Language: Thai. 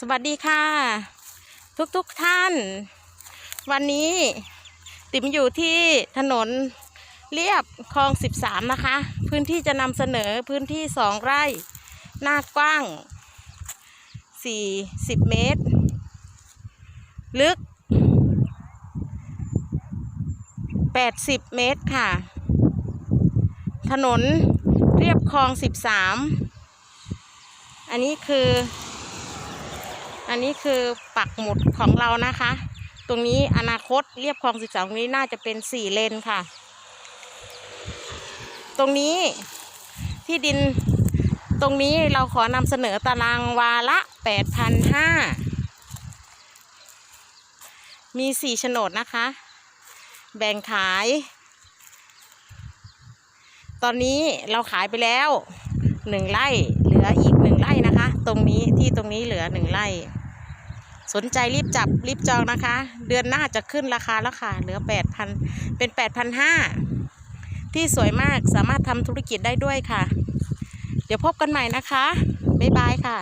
สวัสดีค่ะ ทุกทุกๆท่าน วันนี้ติ๋มอยู่ที่ถนนเรียบคลอง 13 นะคะ พื้นที่จะนำเสนอพื้นที่สองไร่ หน้ากว้าง 40 เมตร ลึก 80 เมตรค่ะ ถนนเรียบคลอง 13 อันนี้คือ นนี้คือปักหมุดของเรานะคะ ตรงนี้อนาคตเรียบคลอง13ตรงนี้น่าจะเป็น4เลนค่ะ ตรงนี้ที่ดินตรงนี้เราขอนำเสนอตารางวาละ8,500มี4โฉนดนะคะ แบ่งขาย ตอนนี้เราขายไปแล้วหนึ่งไร่เหลืออีกหนึ่งไร่นะคะ ตรงนี้ที่ตรงนี้เหลือหนึ่งไร่ สนใจรีบจับรีบจองนะคะ เดือนหน้าจะขึ้นราคาแล้วค่ะ เหลือแปดพันเป็นแปดพันห้าที่สวยมากสามารถทำธุรกิจได้ด้วยค่ะ เดี๋ยวพบกันใหม่นะคะ บ๊ายบายค่ะ